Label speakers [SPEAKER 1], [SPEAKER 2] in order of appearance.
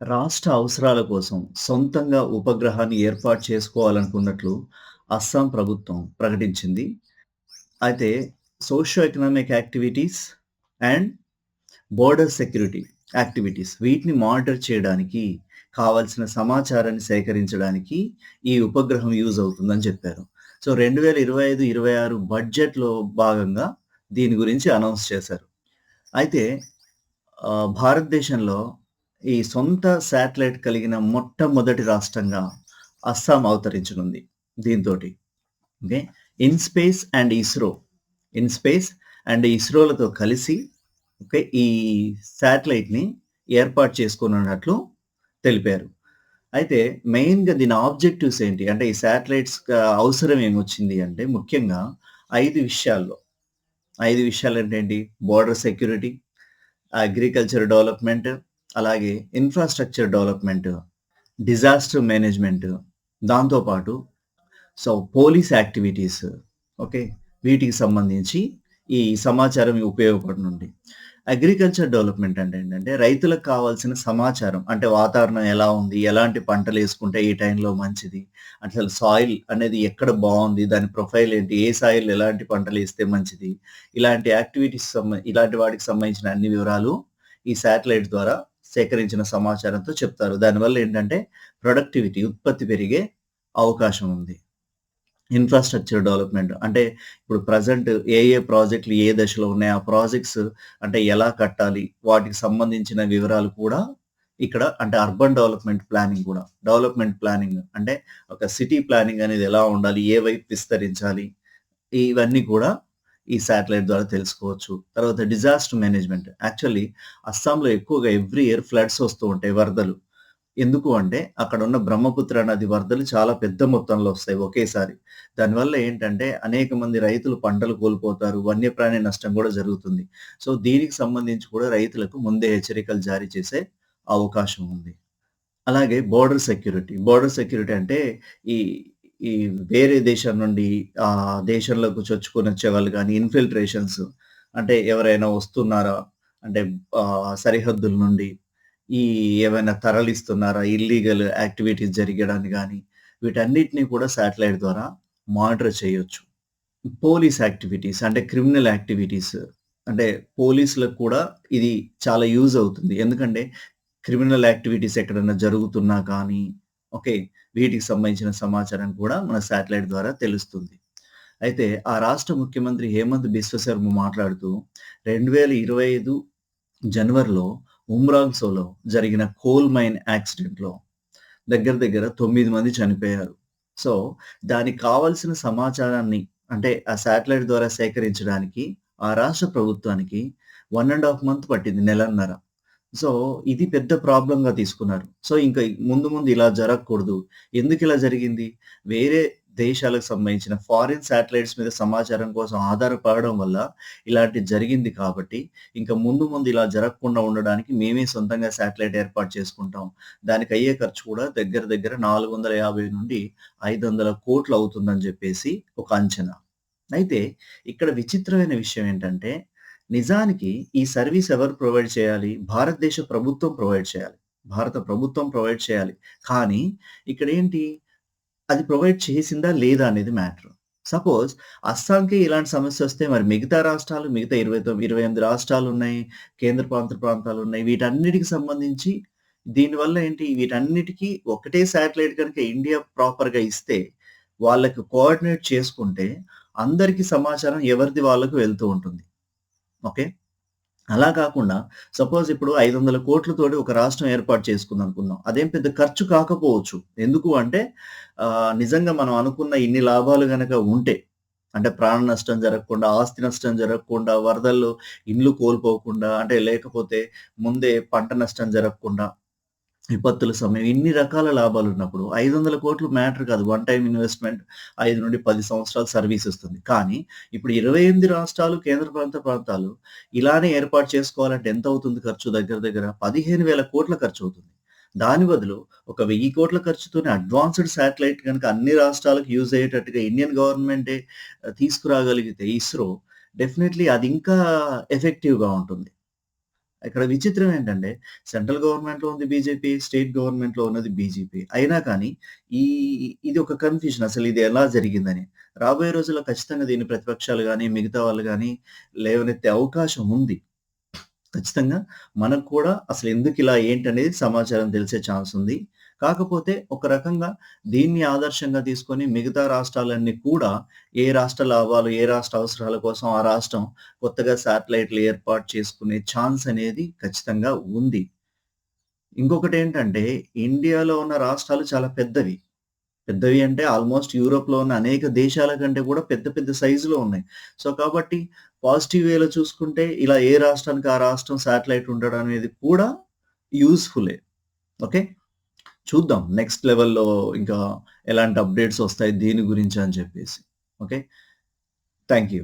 [SPEAKER 1] రాష్ట్ర అవసరాల కోసం సొంతంగా ఉపగ్రహాన్ని ఏర్పాటు చేసుకోవాలనుకున్నట్లు అస్సాం ప్రభుత్వం ప్రకటించింది. అయితే socio economic activities and border security activities వీటిని మానిటర్ చేయడానికి కావాల్సిన సమాచారాన్ని సేకరించడానికి ఈ ఉపగ్రహం యూజ్ అవుతుందని చెప్పారు. సో 2025, 26 బడ్జెట్‌లో భాగంగా దీని గురించి అనౌన్స్ చేశారు. అయితే భారతదేశంలో ఈ సొంత శాటిలైట్ కలిగిన మొట్టమొదటి రాష్ట్రంగా అస్సాం అవతరించనుంది దీంతో okay. InSpace and ISRO, InSpace and ఇస్రోలతో కలిసి ఓకే. ఈ శాటిలైట్‌ని ఏర్పాటు చేసుకున్నట్లు తెలిపారు. అయితే మెయిన్‌గా దీని ఆబ్జెక్టివ్స్ ఏంటి? అంటే ఈ శాటిలైట్స్ అవసరం ఏమొచ్చింది అంటే ముఖ్యంగా ఐదు విషయాల్లో. ఐదు విషయాలు ఏంటి? బోర్డర్ సెక్యూరిటీ, అగ్రికల్చర్ డెవలప్‌మెంట్, అలాగే ఇన్‌ఫ్రాస్ట్రక్చర్ డెవలప్‌మెంట్, డిజాస్టర్ మేనేజ్‌మెంట్ దాంతో పాటు సో పోలీస్ యాక్టివిటీస్ ఓకే. వీటికి సంబంధించి ఈ సమాచారం ఉపయోగపడనుంది. అగ్రికల్చర్ డెవలప్‌మెంట్ అంటే ఏంటంటే రైతులకు కావాల్సిన సమాచారం అంటే వాతావరణం ఎలా ఉంది? ఎలాంటి పంటలు వేసుకుంటే ఈ టైంలో మంచిది? అసలు సాయిల్ అనేది ఎక్కడ బాగుంది దాని ప్రొఫైల్ ఏంటి? ఏ సాయిల్ ఎలాంటి పంటలు వేస్తే మంచిది? ఇలాంటి యాక్టివిటీస్ ఇలాంటి వాటికి సంబంధించిన అన్ని వివరాలు ఈ శాటిలైట్ ద్వారా సేకరించిన సమాచారంతో చెప్తారు. దానివల్ల ఏంటంటే ప్రొడక్టివిటీ ఉత్పత్తి పెరిగే అవకాశం ఉంది. ఇన్‌ఫ్రాస్ట్రక్చర్ డెవలప్‌మెంట్ అంటే ఇప్పుడు ప్రజెంట్ ఏ ఏ ప్రాజెక్ట్‌లు ఏ దశలో ఉన్నాయి? ఆ ప్రాజెక్ట్స్ అంటే ఎలా కట్టాలి? వాటికి సంబంధించిన వివరాలు కూడా ఇక్కడ అంటే అర్బన్ డెవలప్‌మెంట్ ప్లానింగ్ కూడా. డెవలప్‌మెంట్ ప్లానింగ్ అంటే ఒక సిటీ ప్లానింగ్ అనేది ఎలా ఉండాలి? ఏ వైపు విస్తరించాలి? ఇవన్నీ కూడా ఈ శాటిలైట్ ద్వారా తెలుసుకోవచ్చు. తర్వాత డిజాస్టర్ మేనేజ్‌మెంట్ యాక్చువల్లీ అస్సాంలో ఎక్కువగా ఎవ్రీ ఇయర్ ఫ్లడ్స్ వస్తూ ఉంటాయి వరదలు. ఎందుకు అంటే అక్కడ ఉన్న బ్రహ్మపుత్ర నది వరదలు చాలా పెద్ద మొత్తంలో వస్తాయి ఒకేసారి. దానివల్ల ఏంటంటే అనేక మంది రైతులు పంటలు కోల్పోతారు. వన్యప్రాణి నష్టం కూడా జరుగుతుంది. సో దీనికి సంబంధించి కూడా రైతులకు ముందే హెచ్చరికలు జారీ చేసే అవకాశం ఉంది. అలాగే బోర్డర్ సెక్యూరిటీ. బోర్డర్ సెక్యూరిటీ అంటే ఈ ఈ వేరే దేశం నుండి ఆ దేశంలోకి చొచ్చుకొనొచ్చేవాళ్ళు కానీ ఇన్‌ఫిల్ట్రేషన్స్ అంటే ఎవరైనా వస్తున్నారా? అంటే సరిహద్దుల నుండి ఈ ఏవైనా తరలిస్తున్నారా? ఇల్లీగల్ యాక్టివిటీస్ జరిగడానికి కానీ వీటన్నిటిని కూడా శాటిలైట్ ద్వారా మానిటర్ చేయొచ్చు. పోలీస్ యాక్టివిటీస్ అంటే క్రిమినల్ యాక్టివిటీస్ అంటే పోలీసులకు కూడా ఇది చాలా యూజ్ అవుతుంది. ఎందుకంటే క్రిమినల్ యాక్టివిటీస్ ఎక్కడైనా జరుగుతున్నా కానీ ఓకే. వీటికి సంబంధించిన సమాచారం కూడా మన శాటిలైట్ ద్వారా తెలుస్తుంది. అయితే ఆ రాష్ట్ర ముఖ్యమంత్రి హేమంత్ బిశ్వ శర్మ మాట్లాడుతూ 2025 జనవరిలో ఉమ్రాంగ్‌సోలో జరిగిన కోల్ మైన్ యాక్సిడెంట్‌లో దగ్గర దగ్గర తొమ్మిది మంది చనిపోయారు. సో దానికి కావాల్సిన సమాచారాన్ని అంటే ఆ శాటిలైట్ ద్వారా సేకరించడానికి ఆ రాష్ట్ర ప్రభుత్వానికి వన్ అండ్ హాఫ్ మంత్ పట్టింది. నెలన్నర. సో ఇది పెద్ద ప్రాబ్లంగా తీసుకున్నారు. సో ఇంకా ముందు ముందు ఇలా జరగకూడదు. ఎందుకిలా జరిగింది? వేరే దేశాలకు సంబంధించిన ఫారిన్ శాటిలైట్స్ మీద సమాచారం కోసం ఆధారపడడం వల్ల ఇలాంటిది జరిగింది కాబట్టి ఇంక ముందు ముందు ఇలా జరగకుండా ఉండడానికి మేమే సొంతంగా శాటిలైట్ ఏర్పాటు చేసుకుంటాం. దానికయ్యే ఖర్చు కూడా దగ్గర దగ్గర 450-500 కోట్లు అవుతుందని చెప్పేసి ఒక అంచనా. అయితే ఇక్కడ విచిత్రమైన విషయం ఏంటంటే నిజానికి ఈ సర్వీస్ ఎవరు ప్రొవైడ్ చేయాలి? భారతదేశ ప్రభుత్వం ప్రొవైడ్ చేయాలి. భారత ప్రభుత్వం ప్రొవైడ్ చేయాలి. కానీ ఇక్కడ ఏంటి అది ప్రొవైడ్ చేసిందా? లేదా? అనేది మ్యాటర్. సపోజ్ అస్సాంకి ఇలాంటి సమస్య వస్తే మరి మిగతా రాష్ట్రాలు మిగతా ఇరవై ఇరవై ఎనిమిది రాష్ట్రాలు ఉన్నాయి కేంద్ర ప్రాంత ప్రాంతాలు ఉన్నాయి వీటన్నిటికి సంబంధించి దీనివల్ల ఏంటి? వీటన్నిటికీ ఒకటే శాటిలైట్ కనుక ఇండియా ప్రాపర్‌గా ఇస్తే వాళ్ళకి కోఆర్డినేట్ చేసుకుంటే అందరికి సమాచారం ఎవరిది వాళ్ళకు వెళ్తూ ఉంటుంది. ఓకే. అలా కాకుండా సపోజ్ ఇప్పుడు 500 కోట్లతోటి ఒక రాష్ట్రం ఏర్పాటు చేసుకుందనుకుందాం. అదేం పెద్ద ఖర్చు కాకపోవచ్చు. ఎందుకు అంటే నిజంగా మనం అనుకున్న ఇన్ని లాభాలు గనక ఉంటే అంటే ప్రాణ నష్టం జరగకుండా, ఆస్తి నష్టం జరగకుండా, వరదల్లో ఇండ్లు కోల్పోకుండా అంటే లేకపోతే ముందే పంట నష్టం జరగకుండా, విపత్తుల సమయం ఇన్ని రకాల లాభాలు ఉన్నప్పుడు ఐదు వందల కోట్లు మ్యాటర్ కాదు. వన్ టైం ఇన్వెస్ట్‌మెంట్ 5-10 సంవత్సరాలు సర్వీస్ ఇస్తుంది. కానీ ఇప్పుడు 28 రాష్ట్రాలు, కేంద్ర ప్రాంత ప్రాంతాలు ఇలానే ఏర్పాటు చేసుకోవాలంటే ఎంత అవుతుంది ఖర్చు? దగ్గర దగ్గర 15,000 కోట్ల ఖర్చు అవుతుంది దాని బదులు ఒక వెయ్యి కోట్ల ఖర్చుతోనే అడ్వాన్స్‌డ్ శాటిలైట్ కనుక అన్ని రాష్ట్రాలకు యూజ్ అయ్యేటట్టుగా ఇండియన్ గవర్నమెంటే తీసుకురాగలిగితే ఇస్రో డెఫినెట్లీ అది ఇంకా ఎఫెక్టివ్‌గా ఉంటుంది. ఇక్కడ విచిత్రం ఏంటంటే సెంట్రల్ గవర్నమెంట్‌లో ఉంది బీజేపీ, స్టేట్ గవర్నమెంట్‌లో ఉన్నది బీజేపీ. అయినా కానీ ఈ ఇది ఒక కన్‌ఫ్యూజన్ అసలు ఇది ఎలా జరిగిందని. రాబోయే రోజుల్లో ఖచ్చితంగా దీన్ని ప్రతిపక్షాలు కానీ మిగతా వాళ్ళు కానీ లేవనెత్తే అవకాశం ఉంది. ఖచ్చితంగా మనకు కూడా అసలు ఎందుకు ఇలా ఏంటనేది సమాచారం తెలిసే ఛాన్స్ ఉంది. కాకపోతే ఒక రకంగా దీన్ని ఆదర్శంగా తీసుకొని మిగతా రాష్ట్రాలన్నీ కూడా ఏ రాష్ట్ర లాభాలు, ఏ రాష్ట్ర అవసరాల కోసం ఆ రాష్ట్రం కొత్తగా శాటిలైట్‌లు ఏర్పాటు చేసుకునే ఛాన్స్ అనేది ఖచ్చితంగా ఉంది. ఇంకొకటి ఏంటంటే ఇండియాలో ఉన్న రాష్ట్రాలు చాలా పెద్దవి. పెద్దవి అంటే ఆల్‌మోస్ట్ యూరోప్‌లో ఉన్న అనేక దేశాల కంటే కూడా పెద్ద పెద్ద సైజులో ఉన్నాయి. సో, కాబట్టి పాజిటివ్ వేలో చూసుకుంటే ఇలా ఏ రాష్ట్రానికి ఆ రాష్ట్రం శాటిలైట్ ఉండడం అనేది కూడా యూస్ఫులే ఓకే. చూద్దాం నెక్స్ట్ లెవెల్‌లో ఇంకా ఎలాంటి అప్‌డేట్స్ వస్తాయి దీని గురించి అని చెప్పేసి. ఓకే. Thank you.